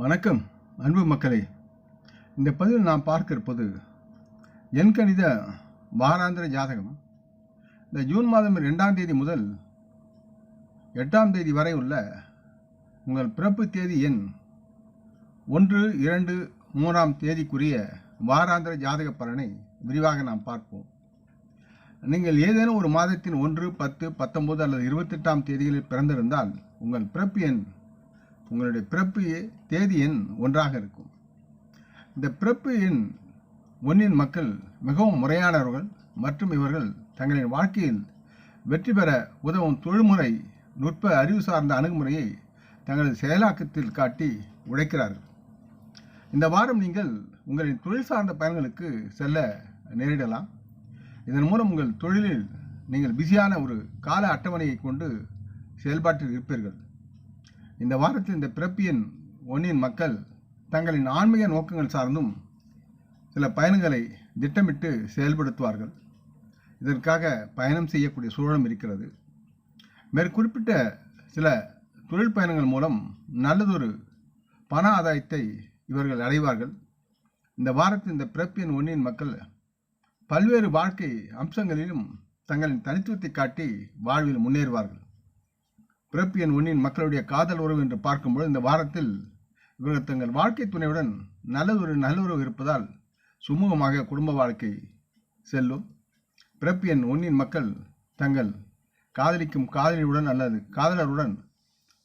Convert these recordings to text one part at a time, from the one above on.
வணக்கம் அன்பு மக்களே. இந்த பதிவில் நாம் பார்க்க இருப்பது எண்கணித வாராந்திர ஜாதகம். இந்த ஜூன் மாதம் ரெண்டாம் தேதி முதல் எட்டாம் தேதி வரை உள்ள உங்கள் பிறப்பு தேதி எண் ஒன்று இரண்டு மூன்றாம் தேதிக்குரிய வாராந்திர ஜாதக பலனை விரிவாக நாம் பார்ப்போம். நீங்கள் ஏதேனும் ஒரு மாதத்தின் ஒன்று பத்து பத்தொன்பது அல்லது இருபத்தெட்டாம் தேதிகளில் பிறந்திருந்தால் உங்கள் பிறப்பு எண் உங்களுடைய பிறப்பு தேதி எண் ஒன்றாக இருக்கும். இந்த பிறப்பு எண் ஒன்றின் மக்கள் மிகவும் முறையானவர்கள் மற்றும் இவர்கள் தங்களின் வாழ்க்கையில் வெற்றி பெற உதவும் தொழில்முறை நுட்ப அறிவு சார்ந்த அணுகுமுறையை தங்களது செயலாக்கத்தில் காட்டி உழைக்கிறார்கள் இந்த வாரம் நீங்கள் உங்களின் தொழில் சார்ந்த பயன்களுக்கு செல்ல நேரிடலாம். இதன் மூலம் உங்கள் தொழிலில் நீங்கள் பிஸியான ஒரு கால அட்டவணையை கொண்டு செயல்பாட்டில் இருப்பீர்கள். இந்த வாரத்தில் இந்த பிறப்பியன் ஒன்னின் மக்கள் தங்களின் ஆன்மீக நோக்கங்கள் சார்ந்தும் சில பயணங்களை திட்டமிட்டு செயல்படுத்துவார்கள். இதற்காக பயணம் செய்யக்கூடிய சூழலும் இருக்கிறது. மேற்குறிப்பிட்ட சில தொழில் பயணங்கள் மூலம் நல்லதொரு பண ஆதாயத்தை இவர்கள் அடைவார்கள். இந்த வாரத்தில் இந்த பிறப்பியன் ஒன்னின் மக்கள் பல்வேறு வாழ்க்கை அம்சங்களிலும் தங்களின் தனித்துவத்தை காட்டி வாழ்வில் முன்னேறுவார்கள். பிறப்பியன் ஒன்னின் மக்களுடைய காதல் உறவு என்று பார்க்கும்போது இந்த வாரத்தில் இவர்கள் தங்கள் வாழ்க்கை துணையுடன் நல்லதொரு நல்லுறவு இருப்பதால் சுமூகமாக குடும்ப வாழ்க்கை செல்லும். பிறப்பியன் ஒன்னின் மக்கள் தங்கள் காதலிக்கும் காதலியுடன் அல்லது காதலருடன்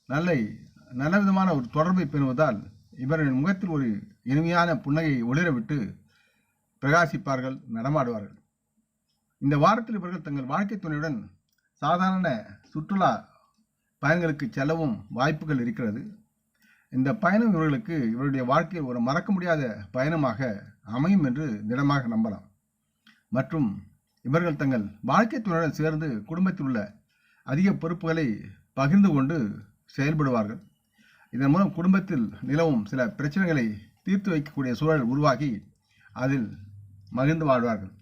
நல்ல நல்லவிதமான ஒரு தொடர்பை பெறுவதால் இவர்களின் முகத்தில் ஒரு இனிமையான புன்னகையை ஒளிரவிட்டு பிரகாசிப்பார்கள் நடமாடுவார்கள். இந்த வாரத்தில் இவர்கள் தங்கள் வாழ்க்கை துணையுடன் சாதாரண சுற்றுலா பயணங்களுக்கு செல்லவும் வாய்ப்புகள் இருக்கிறது. இந்த பயணம் இவர்களுக்கு இவருடைய வாழ்க்கையில் ஒரு மறக்க முடியாத பயணமாக அமையும் என்று திடமாக நம்பலாம். மற்றும் இவர்கள் தங்கள் வாழ்க்கை துணையுடன் சேர்ந்து குடும்பத்தில் உள்ள அதிக பொறுப்புகளை பகிர்ந்து கொண்டு செயல்படுவார்கள். இதன் மூலம் குடும்பத்தில் நிலவும் சில பிரச்சனைகளை தீர்த்து வைக்கக்கூடிய சூழல் உருவாகி அதில் மகிழ்ந்து வாழ்வார்கள்.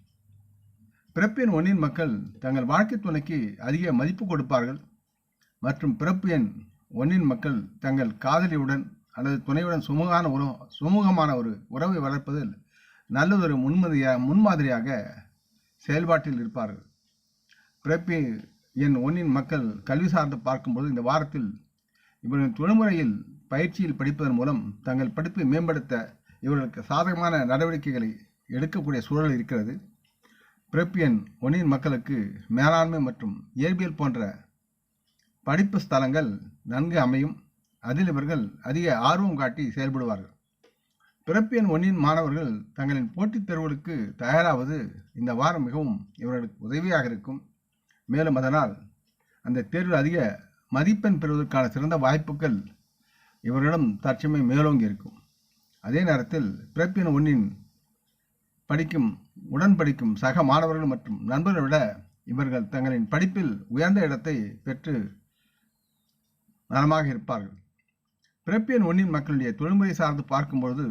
பிறப்பின் ஒன்றின் மக்கள் தங்கள் வாழ்க்கை துணைக்கு அதிக மதிப்பு கொடுப்பார்கள். மற்றும் பிறப்பு எண் ஒன்றின் மக்கள் தங்கள் காதலியுடன் அல்லது துணையுடன் சுமூகமான உறவு சுமூகமான ஒரு உறவை வளர்ப்பதில் நல்லதொரு முன்மதியாக முன்மாதிரியாக செயல்பாட்டில் இருப்பார்கள். பிறப்பு என் ஒன்றின் மக்கள் கல்வி சார்ந்து பார்க்கும்போது இந்த வாரத்தில் இவர்களின் தொழில்முறையில் பயிற்சியில் படிப்பதன் மூலம் தங்கள் படிப்பை மேம்படுத்த இவர்களுக்கு சாதகமான நடவடிக்கைகளை எடுக்கக்கூடிய சூழல் இருக்கிறது. பிறப்பியன் ஒன்றின் மக்களுக்கு மேலாண்மை மற்றும் இயற்பியல் போன்ற படிப்பு ஸ்தலங்கள் நன்கு அமையும். அதில் இவர்கள் அதிக ஆர்வம் காட்டி செயல்படுவார்கள். பிறப்பியன் ஒன்றின் மாணவர்கள் தங்களின் போட்டித் தேர்வுகளுக்கு தயாராவது இந்த வாரம் மிகவும் இவர்களுக்கு உதவியாக இருக்கும். மேலும் அதனால் அந்த தேர்வில் அதிக மதிப்பெண் பெறுவதற்கான சிறந்த வாய்ப்புகள் இவர்களிடம் தற்சமயம் மேலோங்கி இருக்கும். அதே நேரத்தில் பிறப்பியன் ஒன்றின் படிக்கும் உடன் படிக்கும் சக மாணவர்கள் மற்றும் நண்பர்களை விட இவர்கள் தங்களின் படிப்பில் உயர்ந்த இடத்தை பெற்று நலமாக இருப்பார்கள். பிறப்பியன் ஒன்றின் மக்களுடைய தொழில்முறை சார்ந்து பார்க்கும்பொழுது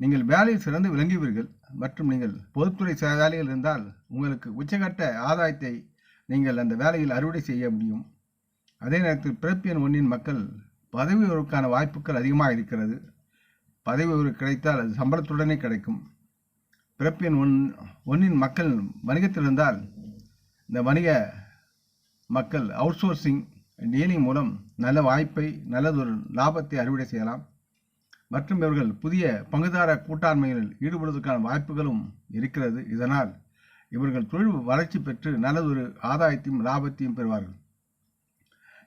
நீங்கள் வேலையில் சிறந்து விளங்குவீர்கள் மற்றும் நீங்கள் பொதுத்துறை செயலாளிகள் இருந்தால் உங்களுக்கு உச்சகட்ட ஆதாயத்தை நீங்கள் அந்த வேலையில் அறுவடை செய்ய முடியும். அதே நேரத்தில் பிறப்பியன் ஒன்றின் மக்கள் பதவி உயர்வுக்கான வாய்ப்புகள் அதிகமாக இருக்கிறது. பதவி உயர்வு கிடைத்தால் அது சம்பளத்துடனே கிடைக்கும். பிறப்பியன் ஒன் ஒன்றின் மக்கள் வணிகத்தில் இருந்தால் இந்த வணிக மக்கள் அவுட் சோர்சிங் டீலிங் மூலம் நல்ல வாய்ப்பை நல்லதொரு லாபத்தை அறுவடை செய்யலாம். மற்றும் இவர்கள் புதிய பங்குதார கூட்டாண்மைகளில் ஈடுபடுவதற்கான வாய்ப்புகளும் இருக்கிறது. இதனால் இவர்கள் தொழில் வளர்ச்சி பெற்று நல்லதொரு ஆதாயத்தையும் லாபத்தையும் பெறுவார்கள்.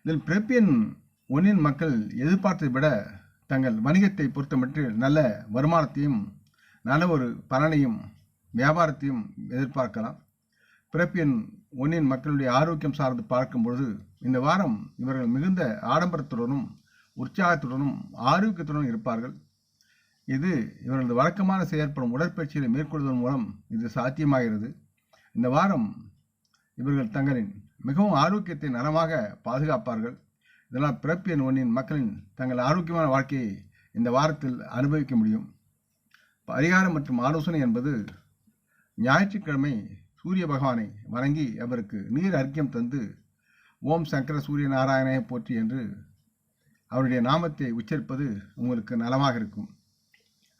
இதில் பிறப்பியன் ஒன்றின் மக்கள் எதிர்பார்த்ததை விட தங்கள் வணிகத்தை பொறுத்தமட்டில் நல்ல வருமானத்தையும் நல்ல ஒரு பலனையும் வியாபாரத்தையும் எதிர்பார்க்கலாம். பிறப்பியன் ஒன்றின் மக்களுடைய ஆரோக்கியம் சார்ந்து பார்க்கும்பொழுது இந்த வாரம் இவர்கள் மிகுந்த ஆடம்பரத்துடனும் உற்சாகத்துடனும் ஆரோக்கியத்துடனும் இருப்பார்கள். இது இவர்களது வழக்கமான செயற்படும் உடற்பயிற்சிகளை மேற்கொள்வதன் மூலம் இது சாத்தியமாகிறது. இந்த வாரம் இவர்கள் தங்களின் மிகவும் ஆரோக்கியத்தை நலமாக பாதுகாப்பார்கள். இதனால் பிறப்பியன் ஒன்றின் மக்களின் தங்கள் ஆரோக்கியமான வாழ்க்கையை இந்த வாரத்தில் அனுபவிக்க முடியும். பரிகாரம் மற்றும் ஆலோசனை என்பது ஞாயிற்றுக்கிழமை சூரிய பகவானை வணங்கி அவருக்கு நீர் அர்க்கியம் தந்து ஓம் சங்கர சூரிய நாராயணையை போற்றி என்று அவருடைய நாமத்தை உச்சரிப்பது உங்களுக்கு நலமாக இருக்கும்.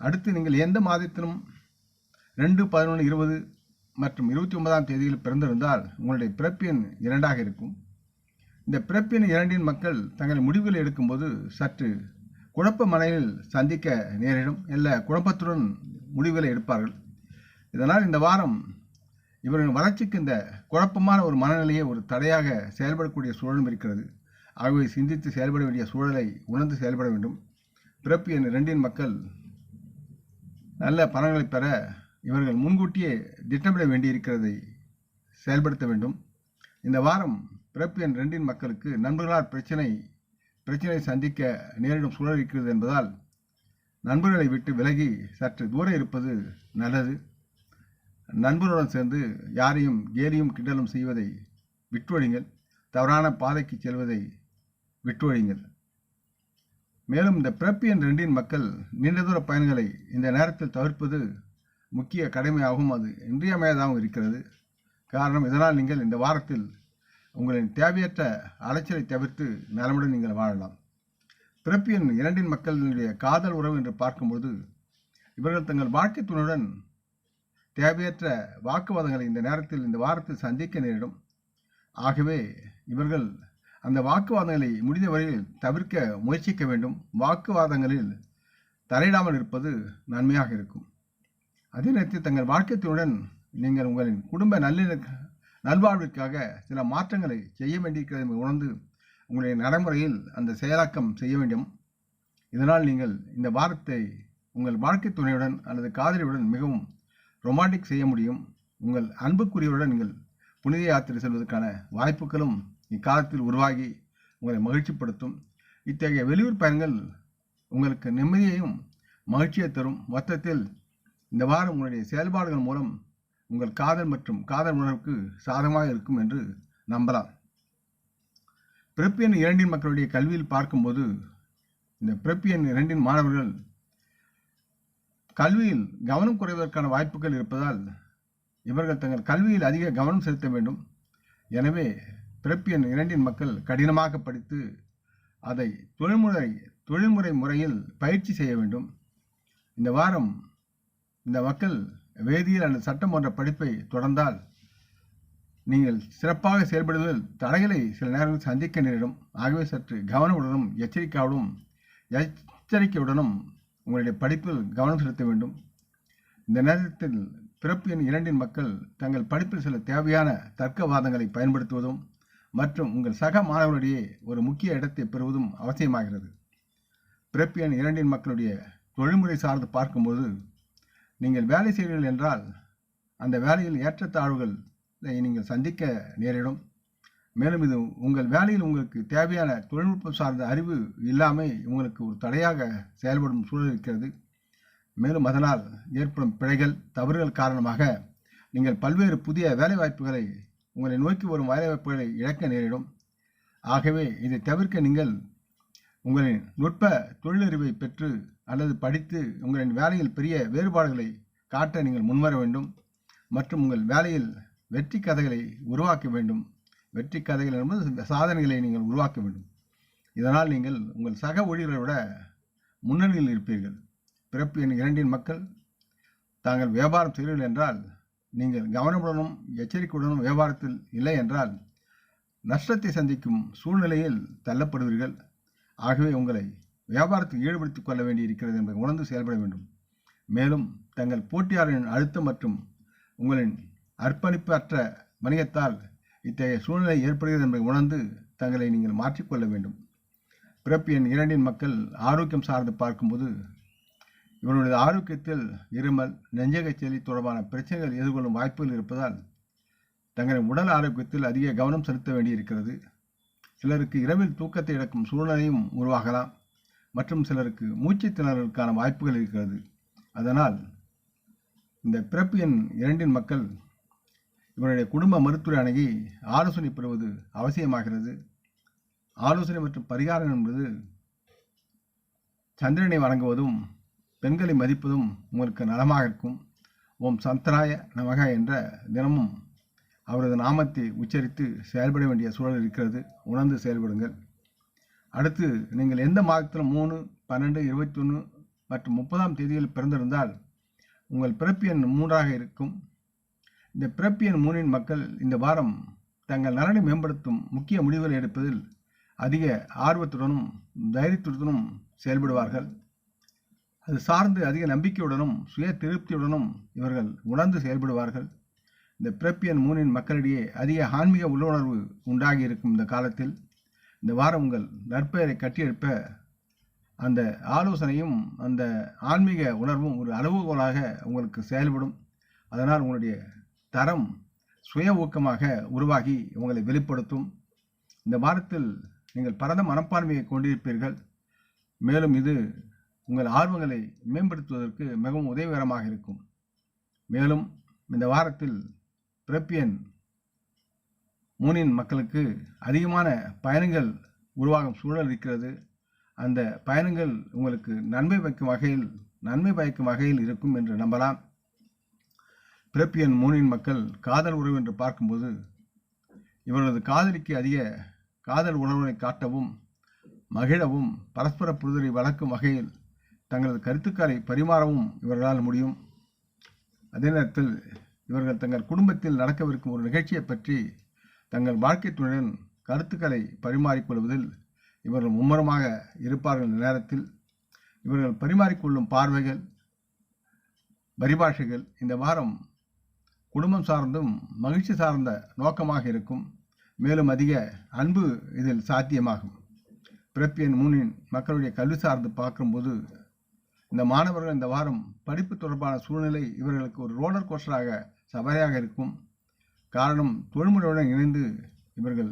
அடுத்து நீங்கள் எந்த மாதத்திலும் ரெண்டு பதினொன்று இருபது மற்றும் இருபத்தி ஒன்பதாம் தேதியில் பிறந்திருந்தால் உங்களுடைய பிறப்பின் இரண்டாக இருக்கும். இந்த பிறப்பின் இரண்டின் மக்கள் தங்கள் முடிவுகளை எடுக்கும்போது சற்று குழப்ப மனையில் சந்திக்க நேரிடும். இல்லை குழப்பத்துடன் முடிவுகளை எடுப்பார்கள். இதனால் இந்த வாரம் இவரின் வளர்ச்சிக்கு இந்த குழப்பமான ஒரு மனநிலையை ஒரு தடையாக செயல்படக்கூடிய சூழலும் இருக்கிறது. ஆகவே சிந்தித்து செயல்பட வேண்டிய சூழலை உணர்ந்து செயல்பட வேண்டும். பிறப்பு என் இரண்டின் மக்கள் நல்ல பலன்களை பெற இவர்கள் முன்கூட்டியே திட்டமிட வேண்டியிருக்கிறதை செயல்படுத்த வேண்டும். இந்த வாரம் பிறப்பு என் ரெண்டின் மக்களுக்கு நண்பர்களால் பிரச்சனை பிரச்சனை சந்திக்க நேரிடும் சூழல் இருக்கிறது என்பதால் நண்பர்களை விட்டு விலகி சற்று தூரம் இருப்பது நல்லது. நண்பருடன் சேர்ந்து யாரையும் கேலியும் கிண்டலும் செய்வதை விட்டுவழிங்கள். தவறான பாதைக்கு செல்வதை விட்டுவழிங்கள். மேலும் இந்த பிரப்பியன் ரெண்டின் மக்கள் நீண்ட தூர பயணங்களை இந்த நேரத்தில் தவிர்ப்பது முக்கிய கடமையாகவும் அது இன்றியமையாதாகவும் இருக்கிறது. காரணம் இதனால் நீங்கள் இந்த வாரத்தில் உங்களின் தேவையற்ற அலைச்சலை தவிர்த்து நலமுடன் நீங்கள் வாழலாம். பிறப்பியன் இரண்டின் மக்களினுடைய காதல் உறவு என்று பார்க்கும்போது இவர்கள் தங்கள் வாழ்க்கை துணையுடன் தேவையற்ற வாக்குவாதங்களை இந்த நேரத்தில் இந்த வாரத்தில் சந்திக்க நேரிடும். ஆகவே இவர்கள் அந்த வாக்குவாதங்களை முடிந்த வரையில் தவிர்க்க முயற்சிக்க வேண்டும். வாக்குவாதங்களில் தலையிடாமல் இருப்பது நன்மையாக இருக்கும். அதே நேரத்தில் தங்கள் வாழ்க்கைத்துடன் நீங்கள் உங்களின் குடும்ப நல்லிண நல்வாழ்விற்காக சில மாற்றங்களை செய்ய வேண்டியிருக்கிறது உணர்ந்து உங்களுடைய நடைமுறையில் அந்த செயலாக்கம் செய்ய வேண்டும். இதனால் நீங்கள் இந்த வாரத்தை உங்கள் வாழ்க்கை துணையுடன் அல்லது காதலியுடன் மிகவும் ரொமான்டிக் செய்ய முடியும். உங்கள் அன்புக்குரியவருடன் நீங்கள் புனித யாத்திரை செல்வதற்கான வாய்ப்புகளும் இக்காலத்தில் உருவாகி உங்களை மகிழ்ச்சிப்படுத்தும். இத்தகைய வெளியூர் பயணங்கள் உங்களுக்கு நிம்மதியையும் மகிழ்ச்சியை தரும். மொத்தத்தில் இந்த வாரம் உங்களுடைய செயல்பாடுகள் மூலம் உங்கள் காதல் மற்றும் காதல் உணர்வுக்கு சாதகமாக இருக்கும் என்று நம்பலாம். பிறப்பியன் இரண்டின் மக்களுடைய கல்வியில் பார்க்கும்போது இந்த பிறப்பியன் இரண்டின் மாணவர்கள் கல்வியில் கவனம் குறைவதற்கான வாய்ப்புகள் இருப்பதால் இவர்கள் தங்கள் கல்வியில் அதிக கவனம் செலுத்த வேண்டும். எனவே பிறப்பியன் இரண்டின் மக்கள் கடினமாக படித்து அதை தொழில்முறை தொழில்முறை முறையில் பயிற்சி செய்ய வேண்டும். இந்த வாரம் இந்த மக்கள் வேதியியல் அல்லது சட்டம் போன்ற படிப்பை தொடர்ந்தால் நீங்கள் சிறப்பாக செயல்படுவதில் தடைகளை சில நேரங்களில் சந்திக்க நேரிடும். ஆகவே சற்று கவனமுடனும் எச்சரிக்கையுடனும் எச்சரிக்கையுடனும் உங்களுடைய படிப்பில் கவனம் செலுத்த வேண்டும். இந்த நேரத்தில் பிறப்பு எண் இரண்டின் மக்கள் தங்கள் படிப்பில் சில தேவையான தர்க்கவாதங்களை பயன்படுத்துவதும் மற்றும் உங்கள் சக மாணவர்களிடையே ஒரு முக்கிய இடத்தை பெறுவதும் அவசியமாகிறது. பிறப்பு எண் இரண்டின் மக்களுடைய தொழில்முறை சார்ந்து பார்க்கும்போது நீங்கள் வேலை செய்கிறீர்கள் என்றால் அந்த வேலையில் ஏற்றத்தாழ்வுகள் நீங்கள் சந்திக்க நேரிடும். மேலும் இது உங்கள் வேலையில் உங்களுக்கு தேவையான தொழில்நுட்பம் சார்ந்த அறிவு இல்லாமல் உங்களுக்கு ஒரு தடையாக செயல்படும் சூழல் இருக்கிறது. மேலும் அதனால் ஏற்படும் பிழைகள் தவறுகள் காரணமாக நீங்கள் பல்வேறு புதிய வேலைவாய்ப்புகளை உங்களை நோக்கி வரும் வேலைவாய்ப்புகளை இழக்க நேரிடும். ஆகவே இதை தவிர்க்க நீங்கள் உங்களின் நுட்ப தொழிலறிவை பெற்று அல்லது படித்து உங்களின் வேலையில் பெரிய வேறுபாடுகளை காட்ட நீங்கள் முன்வர வேண்டும். மற்றும் உங்கள் வேலையில் வெற்றி கதைகளை உருவாக்க வேண்டும். வெற்றி கதைகள் என்பது சாதனைகளை நீங்கள் உருவாக்க வேண்டும். இதனால் நீங்கள் உங்கள் சக ஊழியர்களை விட முன்னணியில் இருப்பீர்கள். பிறப்பு என் இரண்டின் மக்கள். தாங்கள் வியாபாரம் செய்கிறீர்கள் என்றால் நீங்கள் கவனமுடனும் எச்சரிக்கையுடனும் வியாபாரத்தில் இல்லை என்றால் நஷ்டத்தை சந்திக்கும் சூழ்நிலையில் தள்ளப்படுவீர்கள். ஆகவே உங்களை வியாபாரத்தில் ஈடுபடுத்திக் கொள்ள வேண்டியிருக்கிறது என்பதை உணர்ந்து செயல்பட வேண்டும். மேலும் தங்கள் போட்டியாளரின் அழுத்தம் மற்றும் உங்களின் அர்ப்பணிப்பற்ற வணிகத்தால் இத்தகைய சூழ்நிலை ஏற்படுகிறது என்பதை உணர்ந்து தங்களை நீங்கள் மாற்றிக்கொள்ள வேண்டும். பிறப்பு எண் இரண்டின் மக்கள் ஆரோக்கியம் சார்ந்து பார்க்கும்போது இவருடைய ஆரோக்கியத்தில் இருமல் நெஞ்சகச்செலி தொடர்பான பிரச்சனைகள் எதிர்கொள்ளும் வாய்ப்புகள் இருப்பதால் தங்களின் உடல் ஆரோக்கியத்தில் அதிக கவனம் செலுத்த வேண்டியிருக்கிறது. சிலருக்கு இரவில் தூக்கத்தை இழக்கும் சூழ்நிலையும் உருவாகலாம். மற்றும் சிலருக்கு மூச்சு திணறலுக்கான வாய்ப்புகள் இருக்கிறது. அதனால் இந்த பிறப்பு எண் இரண்டின் மக்கள் இவருடைய குடும்ப மருத்துவரை அணுகி ஆலோசனை பெறுவது அவசியமாகிறது. ஆலோசனை மற்றும் பரிகாரம் என்பது சந்திரனை வணங்குவதும் பெண்களை மதிப்பதும் உங்களுக்கு நலமாக இருக்கும். ஓம் சந்தராய நமக என்ற தினமும் அவரது நாமத்தை உச்சரித்து செயல்பட வேண்டிய சூழல் இருக்கிறது. உணர்ந்து செயல்படுங்கள். அடுத்து நீங்கள் எந்த மாதத்தில் மூணு பன்னெண்டு இருபத்தி ஒன்று மற்றும் முப்பதாம் தேதியில் பிறந்திருந்தால் உங்கள் பிறப்பு எண் மூன்றாக இருக்கும். இந்த பிரப்பியன் மூனின் மக்கள் இந்த வாரம் தங்கள் நலனை மேம்படுத்தும் முக்கிய முடிவுகளை எடுப்பதில் அதிக ஆர்வத்துடனும் தைரியத்துடனும் செயல்படுவார்கள். அது சார்ந்து அதிக நம்பிக்கையுடனும் சுய திருப்தியுடனும் இவர்கள் உணர்ந்து செயல்படுவார்கள். இந்த பிரப்பியன் மூனின் மக்களிடையே அதிக ஆன்மீக உள்ளுணர்வு உண்டாகி இருக்கும் இந்த காலத்தில். இந்த வாரம் உங்கள் நற்பெயரை கட்டியெழுப்ப அந்த ஆலோசனையும் அந்த ஆன்மீக உணர்வும் ஒரு அளவுகோலாக உங்களுக்கு செயல்படும். அதனால் உங்களுடைய தரம் சுய ஊக்கமாக உருவாகி உங்களை வெளிப்படுத்தும். இந்த வாரத்தில் நீங்கள் பரந்த மனப்பான்மையை கொண்டிருப்பீர்கள். மேலும் இது உங்கள் ஆர்வங்களை மேம்படுத்துவதற்கு மிகவும் உதவிகரமாக இருக்கும். மேலும் இந்த வாரத்தில் பிரப்பியன் மூனின் மக்களுக்கு அதிகமான பயணங்கள் உருவாகும் சூழல் இருக்கிறது. அந்த பயணங்கள் உங்களுக்கு நன்மை வைக்கும் வகையில் நன்மை பயக்கும் வகையில் இருக்கும் என்று நம்பலாம். பிறப்பியன் மூனின் மக்கள் காதல் உறவு என்று பார்க்கும்போது இவர்களது காதலிக்கு அதிக காதல் உணர்வுகளை காட்டவும் மகிழவும் பரஸ்பர புரிதலை வளர்க்கும் வகையில் தங்களது கருத்துக்களை பரிமாறவும் இவர்களால் முடியும். அதே நேரத்தில் இவர்கள் தங்கள் குடும்பத்தில் நடக்கவிருக்கும் ஒரு நிகழ்ச்சியை பற்றி தங்கள் வாழ்க்கை துணையுடன் கருத்துக்களை பரிமாறிக்கொள்வதில் இவர்கள் மும்முரமாக இருப்பார்கள் நேரத்தில். இவர்கள் பரிமாறிக்கொள்ளும் பார்வைகள் பரிபாஷைகள் இந்த வாரம் குடும்பம் சார்ந்தும் மகிழ்ச்சி சார்ந்த நோக்கமாக இருக்கும். மேலும் அதிக அன்பு இதில் சாத்தியமாகும். பிறப்பியன் மூனின் மக்களுடைய கல்வி சார்ந்து பார்க்கும்போது இந்த மாணவர்கள் இந்த வாரம் படிப்பு தொடர்பான சூழ்நிலை இவர்களுக்கு ஒரு ரோலர் கோஸ்டராக சவாரியாக இருக்கும். காரணம் தொழில்முறையுடன் இணைந்து இவர்கள்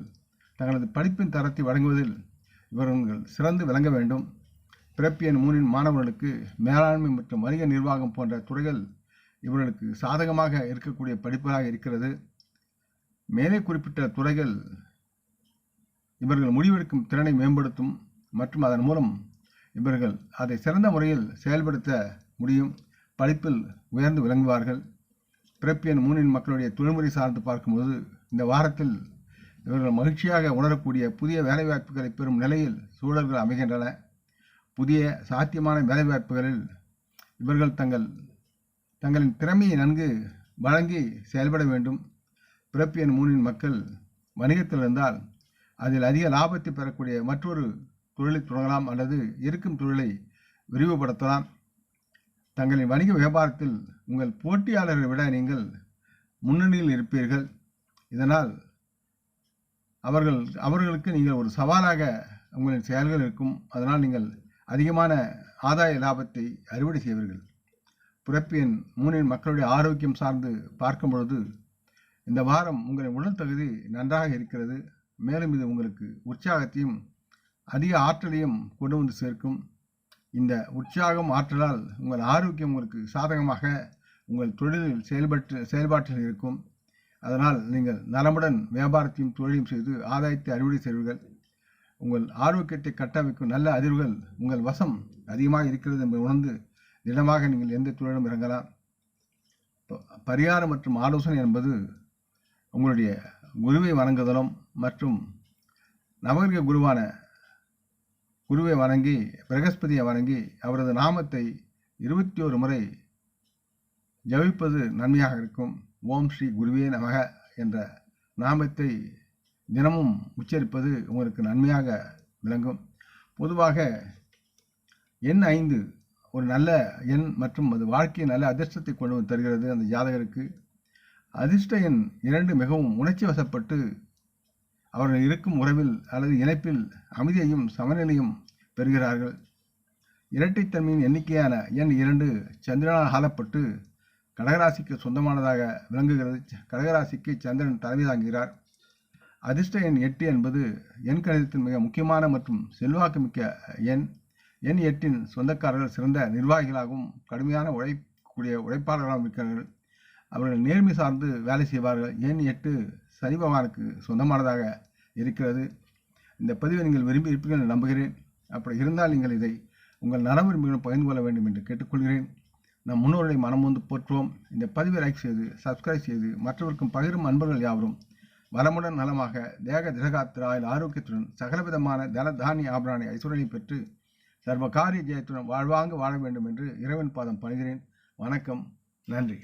தங்களது படிப்பின் தரத்தை வழங்குவதில் இவர்கள் சிறந்து விளங்க வேண்டும். பிறப்பியன் மூனின் மாணவர்களுக்கு மேலாண்மை மற்றும் வணிக நிர்வாகம் போன்ற துறைகள் இவர்களுக்கு சாதகமாக இருக்கக்கூடிய படிப்புகளாக இருக்கிறது. மேலே குறிப்பிட்ட துறைகள் இவர்கள் முடிவெடுக்கும் திறனை மேம்படுத்தும் மற்றும் அதன் மூலம் இவர்கள் அதை சிறந்த முறையில் செயல்படுத்த முடியும். படிப்பில் உயர்ந்து விளங்குவார்கள். பிறப்பியன் மூனின் மக்களுடைய தொழில்முறை சார்ந்து பார்க்கும்போது இந்த வாரத்தில் இவர்கள் மகிழ்ச்சியாக உணரக்கூடிய புதிய வேலைவாய்ப்புகளை பெறும் நிலையில் சூழல்கள் அமைகின்றன. புதிய சாத்தியமான வேலைவாய்ப்புகளில் இவர்கள் தங்கள் தங்களின் திறமையை நன்கு வழங்கி செயல்பட வேண்டும். பிறப்பியன் மூனின் மக்கள் வணிகத்தில் இருந்தால் அதில் அதிக லாபத்தை பெறக்கூடிய மற்றொரு தொழிலை தொடங்கலாம் அல்லது இருக்கும் தொழிலை விரிவுபடுத்தலாம். தங்களின் வணிக வியாபாரத்தில் உங்கள் போட்டியாளர்களை விட நீங்கள் முன்னணியில் இருப்பீர்கள். இதனால் அவர்கள் அவர்களுக்கு நீங்கள் ஒரு சவாலாக உங்களின் செயல்கள் இருக்கும். அதனால் நீங்கள் அதிகமான ஆதாய லாபத்தை அறுவடை செய்வீர்கள். பிறப்பியன் மூனின் மக்களுடைய ஆரோக்கியம் சார்ந்து பார்க்கும் பொழுது இந்த வாரம் உங்களின் உடல் தகுதி நன்றாக இருக்கிறது. மேலும் இது உங்களுக்கு உற்சாகத்தையும் அதிக ஆற்றலையும் கொண்டு வந்து சேர்க்கும். இந்த உற்சாகம் ஆற்றலால் உங்கள் ஆரோக்கியம் உங்களுக்கு சாதகமாக உங்கள் தொழிலில் செயல்பட்டு செயல்பாட்டில் இருக்கும். அதனால் நீங்கள் நலமுடன் வியாபாரத்தையும் தொழிலையும் செய்து ஆதாயத்தை அறுவடை செய்வீர்கள் உங்கள் ஆரோக்கியத்தை கட்டமைக்கும் நல்ல அதிர்வுகள் உங்கள் வசம் அதிகமாக இருக்கிறது என்பதை உணர்ந்து திடமாக நீங்கள் எந்த தொழிலும் இறங்கலாம். ப- பரிகாரம் மற்றும் ஆலோசனை என்பது உங்களுடைய குருவை வணங்குதலும் மற்றும் நவகிரக குருவான குருவை வணங்கி பிரகஸ்பதியை வணங்கி அவரது நாமத்தை இருபத்தி ஒரு முறை ஜபிப்பது நன்மையாக இருக்கும். ஓம் ஸ்ரீ குருவே நமக என்ற நாமத்தை தினமும் உச்சரிப்பது உங்களுக்கு நன்மையாக விளங்கும். பொதுவாக எண் ஐந்து ஒரு நல்ல எண் மற்றும் அது வாழ்க்கையை நல்ல அதிர்ஷ்டத்தை கொண்டு வந்து தருகிறது அந்த ஜாதகருக்கு. அதிர்ஷ்ட எண் இரண்டு மிகவும் உணர்ச்சி வசப்பட்டு அவர்கள் இருக்கும் உறவில் அல்லது இணைப்பில் அமைதியையும் சமநிலையும் பெறுகிறார்கள். இரட்டைத்தன்மையின் எண்ணிக்கையான எண் இரண்டு சந்திரனால் ஆளப்பட்டு கடகராசிக்கு சொந்தமானதாக விளங்குகிறது. கடகராசிக்கு சந்திரன் தலைமை தாங்குகிறார். அதிர்ஷ்ட எண் எட்டு என்பது எண் கணிதத்தின் மிக முக்கியமான மற்றும் செல்வாக்கு மிக்க எண். எண் எட்டின் சொந்தக்காரர்கள் சிறந்த நிர்வாகிகளாகவும் கடுமையான உழைக்கக்கூடிய உழைப்பாளர்களாகவும் இருக்கிறார்கள். அவர்கள் நேர்மை சார்ந்து வேலை செய்வார்கள். எண் எட்டு சனி பகவானுக்கு சொந்தமானதாக இருக்கிறது. இந்த பதிவை நீங்கள் விரும்பி இருப்பீர்கள் என்று நம்புகிறேன். அப்படி இருந்தால் நீங்கள் இதை உங்கள் நலவிரும்பிகளும் பகிர்ந்து கொள்ள வேண்டும் என்று கேட்டுக்கொள்கிறேன். நம் முன்னோர்களை மனம் வந்து போற்றுவோம். இந்த பதிவை லைக் செய்து சப்ஸ்கிரைப் செய்து மற்றவருக்கும் பகிரும் அன்பர்கள் யாவரும் வளமுடன் நலமாக தேக திரகாத்திராயில் ஆரோக்கியத்துடன் சகலவிதமான தன தானிய ஆபராணி ஐஸ்வர்யை பெற்று சர்வ காரிய ஜெயத்துடன் வாழ்வாங்க வாழ வேண்டும் என்று இறைவன் பாதம் பணிகிறேன். வணக்கம். நன்றி.